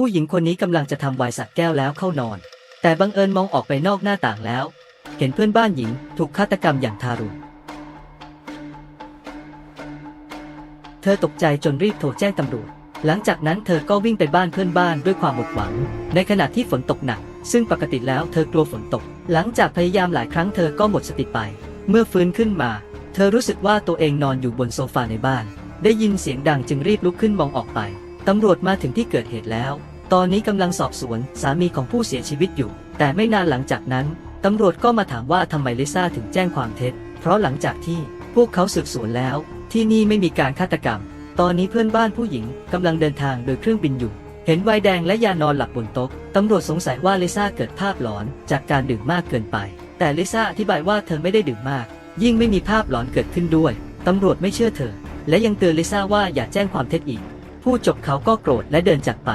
ผู้หญิงคนนี้กำลังจะทำไวน์สักแก้วแล้วเข้านอน แต่บังเอิญมองออกไปนอกหน้าต่างแล้ว เห็นเพื่อนบ้านหญิงถูกฆาตกรรมอย่างทารุณเธอตกใจจนรีบโทรแจ้งตำรวจ หลังจากนั้นเธอก็วิ่งไปบ้านเพื่อนบ้านด้วยความหมดหวัง ในขณะที่ฝนตกหนัก ซึ่งปกติแล้วเธอกลัวฝนตก หลังจากพยายามหลายครั้งเธอก็หมดสติไป เมื่อฟื้นขึ้นมา เธอรู้สึกว่าตัวเองนอนอยู่บนโซฟาในบ้าน ได้ยินเสียงดังจึงรีบลุกขึ้นมองออกไป ตำรวจมาถึงที่เกิดเหตุแล้ว ตอนนี้กำลังสอบสวนสามีของผู้เสียชีวิตอยู่ แต่ไม่นานหลังจากนั้น ตำรวจก็มาถามว่าทำไมลิซ่าถึงแจ้งความเท็จ เพราะหลังจากที่พวกเขาสืบสวนแล้ว ที่นี่ไม่มีการฆาตกรรม ตอนนี้เพื่อนบ้านผู้หญิงกำลังเดินทางโดยเครื่องบินอยู่ เห็นไวน์แดงและยานอนหลับบนโต๊ะตำรวจสงสัยว่าลิซ่าเกิดภาพหลอนจากการดื่มมากเกินไป แต่ลิซ่าอธิบายว่าเธอไม่ได้ดื่มมาก ยิ่งไม่มีภาพหลอนเกิดขึ้นด้วย ตำรวจไม่เชื่อเธอ และยังเตือนลิซ่าว่าอย่าแจ้งความเท็จอีก ผู้จบเขาก็โกรธและเดินจากไป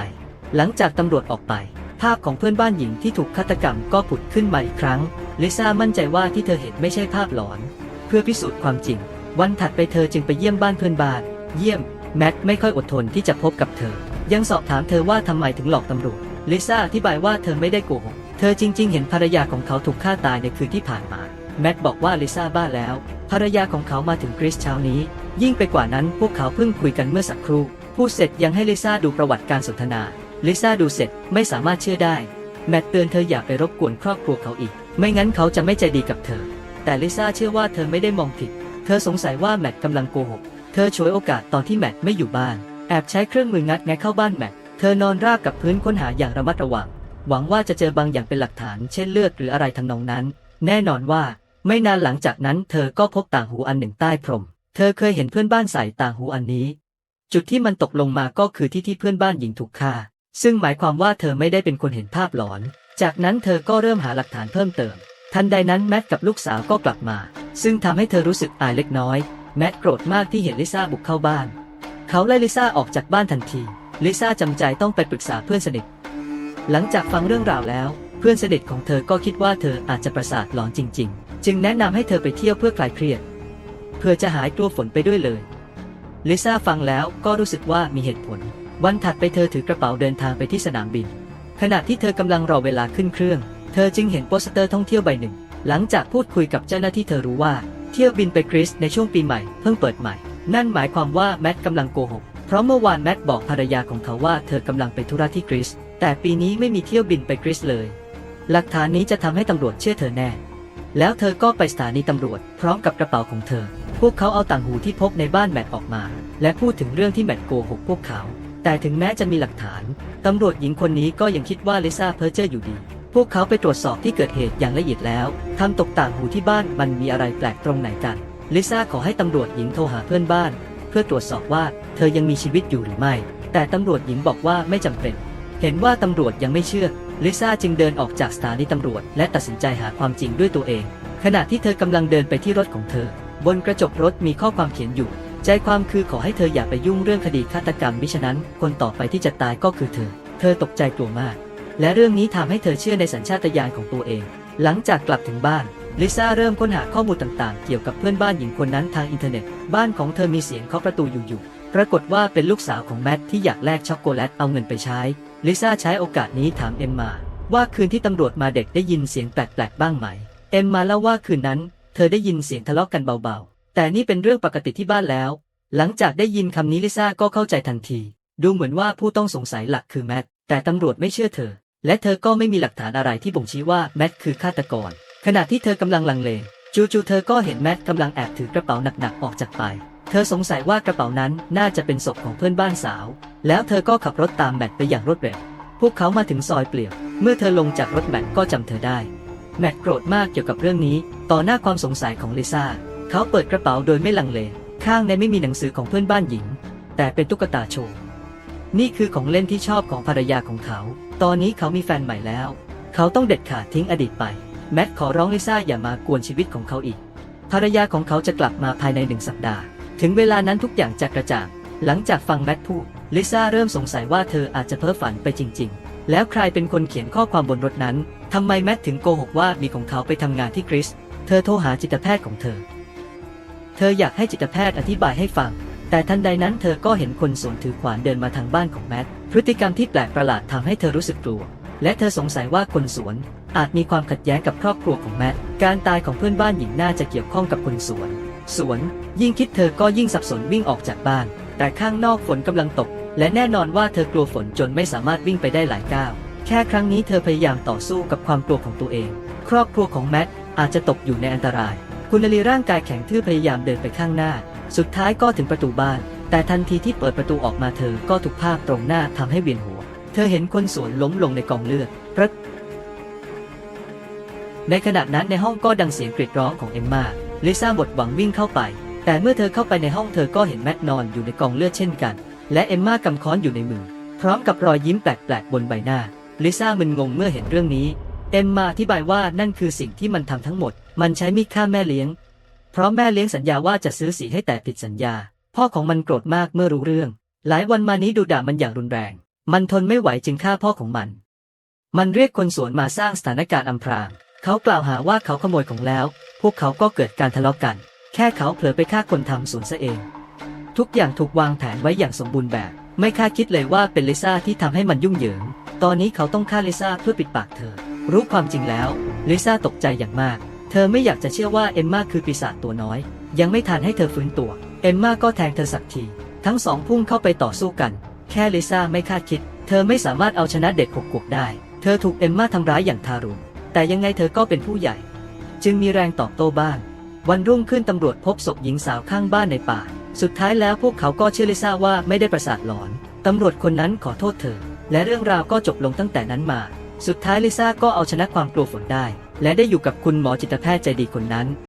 หลังจากตำรวจออกไป ภาพของเพื่อนบ้านหญิงที่ถูกฆาตกรรมก็ผุดขึ้นมาอีกครั้ง ลิซ่ามั่นใจว่าที่เธอเห็นไม่ใช่ภาพหลอน เพื่อพิสูจน์ความจริง วันถัดไปเธอจึงไปเยี่ยมบ้านเพื่อนบ้าน เยี่ยม แมทไม่ค่อยอดทนที่จะพบกับเธอ ยังสอบถามเธอว่าทำไมถึงหลอกตำรวจ ลิซ่าอธิบายว่าเธอไม่ได้โกหก เธอจริง ๆ เห็นภรรยาของเขาถูกฆ่าตายในคืนที่ผ่านมา แมทบอกว่าลิซ่าบ้าแล้ว ภรรยาของเขามาถึงกริสเช้านี้ ยิ่งไปกว่านั้นพวกเขาเพิ่งคุยกันเมื่อสักครู่ พูดเสร็จยังให้ลิซ่าดูประวัติการสนทนา ลิซ่าดูเสร็จไม่สามารถเชื่อได้ แมทเตือนเธออย่าไปรบกวนครอบครัวเขาอีก ไม่งั้นเขาจะไม่ใจดีกับเธอ แต่ลิซ่าเชื่อว่าเธอไม่ได้มองผิด เธอสงสัยว่าแมทกำลังโกหก เธอฉวยโอกาสตอนที่แมทไม่อยู่บ้าน แอบใช้เครื่องมืองัดแงะเข้าบ้านแมทเธอนอนราบกับพื้นค้นหาอย่างระมัดระวัง หวังว่าจะเจอบางอย่างเป็นหลักฐาน เช่นเลือดหรืออะไรทำนองนั้น แน่นอนว่า ไม่นานหลังจากนั้น เธอก็พบต่างหูอันหนึ่งใต้พรม เธอเคยเห็นเพื่อนบ้านใส่ต่างหูอันนี้ จุดที่มันตกลงมาก็คือที่ที่เพื่อนบ้านหญิงถูกฆ่า ซึ่งหมายความว่าเธอไม่ได้เป็นคนเห็นภาพหลอน จากนั้นเธอก็เริ่มหาหลักฐานเพิ่มเติม ทันใดนั้นแมทกับลูกสาวก็กลับมา ซึ่งทำให้เธอรู้สึกอายเล็กน้อย แมทโกรธมากที่เห็นลิซ่าบุกเข้าบ้าน เขาไล่ลิซ่าออกจากบ้านทันที ลิซ่าจำใจต้องไปปรึกษาเพื่อนสนิท หลังจากฟังเรื่องราวแล้ว เพื่อนสนิทของเธอก็คิดว่าเธออาจจะประสาทหลอนจริง ๆ จึงแนะนำให้เธอไปเที่ยวเพื่อคลายเครียด เพื่อจะหายกลัวฝนไปด้วยเลย ลิซ่าฟังแล้วก็รู้สึกว่ามีเหตุผล วันถัดไปเธอถือกระเป๋าเดินทางไปที่สนามบิน ขณะที่เธอกำลังรอเวลาขึ้นเครื่อง เธอจึงเห็นโปสเตอร์ท่องเที่ยวใบหนึ่ง หลังจากพูดคุยกับเจ้าหน้าที่เธอรู้ว่า เที่ยวบินไปกรีซในช่วงปีใหม่เพิ่งเปิดใหม่ นั่นหมายความว่าแมทกำลังโกหก เพราะเมื่อวานแมทบอกภรรยาของเขาว่าเธอกำลังไปธุระที่กรีซ แต่ปีนี้ไม่มีเที่ยวบินไปกรีซเลย หลักฐานนี้จะทำให้ตำรวจเชื่อเธอแน่ แล้วเธอก็ไปสถานีตำรวจพร้อมกับกระเป๋าของเธอ วกเขาเอาต่างหูที่พบในบ้านแมทออกมา และพูดถึงเรื่องที่แมทโกหกพวกเขา แต่ถึงแม้จะมีหลักฐาน ตำรวจหญิงคนนี้ก็ยังคิดว่าลิซ่าเพ้อเจ้ออยู่ดี พวกเขาไปตรวจสอบที่เกิดเหตุอย่างละเอียดแล้วทำตกต่างหูที่บ้านมันมีอะไรแปลกตรงไหนกัน ลิซ่าขอให้ตำรวจหญิงโทรหาเพื่อนบ้าน เพื่อตรวจสอบว่าเธอยังมีชีวิตอยู่หรือไม่ แต่ตำรวจหญิงบอกว่าไม่จำเป็น เห็นว่าตำรวจยังไม่เชื่อ ลิซ่าจึงเดินออกจากสถานีตำรวจ และตัดสินใจหาความจริงด้วยตัวเอง ขณะที่เธอกำลังเดินไปที่รถของเธอ บนกระจกรถมีข้อความเขียนอยู่ ใจความคือขอให้เธออย่าไปยุ่งเรื่องคดีฆาตกรรมมิฉะนั้น คนต่อไปที่จะตายก็คือเธอ เธอตกใจกลัวมาก และเรื่องนี้ทำให้เธอเชื่อในสัญชาตญาณของตัวเอง หลังจากกลับถึงบ้านลิซ่าเริ่มค้นหาข้อมูลต่างๆ เกี่ยวกับเพื่อนบ้านหญิงคนนั้นทางอินเทอร์เน็ต บ้านของเธอมีเสียงเคาะประตูอยู่ๆ ปรากฏว่าเป็นลูกสาวของแมทที่อยากแลกช็อกโกแลตเอาเงินไปใช้ ลิซ่าใช้โอกาสนี้ถามเอ็มมา ว่าคืนที่ตำรวจมาเด็กได้ยินเสียงแปลกๆ บ้างไหม เอ็มมาเล่าว่าคืนนั้น เธอได้ยินเสียงทะเลาะกันเบาๆ แต่นี่เป็นเรื่องปกติที่บ้านแล้ว หลังจากได้ยินคำนี้ลิซ่าก็เข้าใจทันที ดูเหมือนว่าผู้ต้องสงสัยหลักคือแมท แต่ตำรวจไม่เชื่อเธอ และเธอก็ไม่มีหลักฐานอะไรที่บ่งชี้ว่าแมทคือฆาตกร ขณะที่เธอกำลังลังเล จู่ๆเธอก็เห็นแมทกำลังแอบถือกระเป๋าหนักๆออกจากไป เธอสงสัยว่ากระเป๋านั้นน่าจะเป็นศพของเพื่อนบ้านสาว แล้วเธอก็ขับรถตามแมทไปอย่างรวดเร็ว พวกเขามาถึงซอยเปลี่ยว เมื่อเธอลงจากรถแมทก็จำเธอได้ แมทโกรธมากเกี่ยวกับเรื่องนี้ ต่อหน้าความสงสัยของลิซ่า เขาเปิดกระเป๋าโดยไม่ลังเล ข้างในไม่มีหนังสือของเพื่อนบ้านหญิง แต่เป็นตุ๊กตาโชว์ นี่คือของเล่นที่ชอบของภรรยาของเขา ตอนนี้เขามีแฟนใหม่แล้ว เขาต้องเด็ดขาดทิ้งอดีตไป แมทขอร้องลิซ่าอย่ามากวนชีวิตของเขาอีก ภรรยาของเขาจะกลับมาภายในหนึ่งสัปดาห์ ถึงเวลานั้นทุกอย่างจะกระจ่าง หลังจากฟังแมทพูด ลิซ่าเริ่มสงสัยว่าเธออาจจะเพ้อฝันไปจริง ๆ แล้วใครเป็นคนเขียนข้อความบนรถนั้น ทำไมแมทถึงโกหกว่ามีของเขาไปทำงานที่กริสเธอโทรหาจิตแพทย์ของเธอ เธออยากให้จิตแพทย์อธิบายให้ฟัง แต่ทันใดนั้นเธอก็เห็นคนสวนถือขวานเดินมาทางบ้านของแมท พฤติกรรมที่แปลกประหลาดทำให้เธอรู้สึกกลัว และเธอสงสัยว่าคนสวนอาจมีความขัดแย้งกับครอบครัวของแมท การตายของเพื่อนบ้านหญิงน่าจะเกี่ยวข้องกับคนสวน สวน ยิ่งคิดเธอก็ยิ่งสับสนวิ่งออกจากบ้าน แต่ข้างนอกฝนกำลังตก และแน่นอนว่าเธอกลัวฝนจนไม่สามารถวิ่งไปได้หลายก้าว แค่ครั้งนี้เธอพยายามต่อสู้กับความกลัวของตัวเอง ครอบครัวของแมทอาจจะตกอยู่ในอันตราย คุณนาลีร่างกายแข็งทื่อพยายามเดินไปข้างหน้า สุดท้ายก็ถึงประตูบ้าน แต่ทันทีที่เปิดประตูออกมาเธอก็ถูกภาพตรงหน้าทำให้เวียนหัว เธอเห็นคนสวนล้มลงในกองเลือดพระในขณะนั้นในห้องก็ดังเสียงกรีดร้องของเอมมาลิซ่าบดหวังวิ่งเข้าไป แต่เมื่อเธอเข้าไปในห้องเธอก็เห็นแมทนอนอยู่ในกองเลือดเช่นกัน และเอมมากำค้อนอยู่ในมือ พร้อมกับรอยยิ้มแปลกๆบนใบหน้า ลิซ่ามึนงงเมื่อเห็นเรื่องนี้ เอมมาอธิบายว่านั่นคือสิ่งที่มันทำทั้งหมด มันใช้มีดฆ่าแม่เลี้ยง เพราะแม่เลี้ยงสัญญาว่าจะซื้อสีให้แต่ผิดสัญญา พ่อของมันโกรธมากเมื่อรู้เรื่อง หลายวันมานี้ดูด่ามันอย่างรุนแรง มันทนไม่ไหวจึงฆ่าพ่อของมัน มันเรียกคนสวนมาสร้างสถานการณ์อำพราง เขากล่าวหาว่าเขาขโมยของแล้ว พวกเขาก็เกิดการทะเลาะกัน แค่เขาเผลอไปฆ่าคนทำสวนซะเอง ทุกอย่างถูกวางแผนไว้อย่างสมบูรณ์แบบ ไม่คาดคิดเลยว่าเป็นลิซ่าที่ทำให้มันยุ่งเหยิง ตอนนี้เขาต้องฆ่าลิซ่าเพื่อปิดปากเธอ รู้ความจริงแล้วลิซ่าตกใจอย่างมาก เธอไม่อยากจะเชื่อว่าเอมมาคือปีศาจตัวน้อย ยังไม่ทันให้เธอฟื้นตัว เอมมาก็แทงเธอสักที ทั้งสองพุ่งเข้าไปต่อสู้กัน แค่ลิซ่าไม่คาดคิด เธอไม่สามารถเอาชนะเด็กหกขวบได้ เธอถูกเอมมาทำร้ายอย่างทารุณ แต่ยังไงเธอก็เป็นผู้ใหญ่ จึงมีแรงตอบโต้บ้าง วันรุ่งขึ้นตำรวจพบศพหญิงสาวข้างบ้านในป่า สุดท้ายแล้วพวกเขาก็เชื่อลิซ่าว่าไม่ได้ประสาทหลอน ตำรวจคนนั้นขอโทษเธอ และเรื่องราวก็จบลงตั้งแต่นั้นมา สุดท้ายลิซ่าก็เอาชนะความกลัวฝนได้ และได้อยู่กับคุณหมอจิตแพทย์ใจดีคนนั้น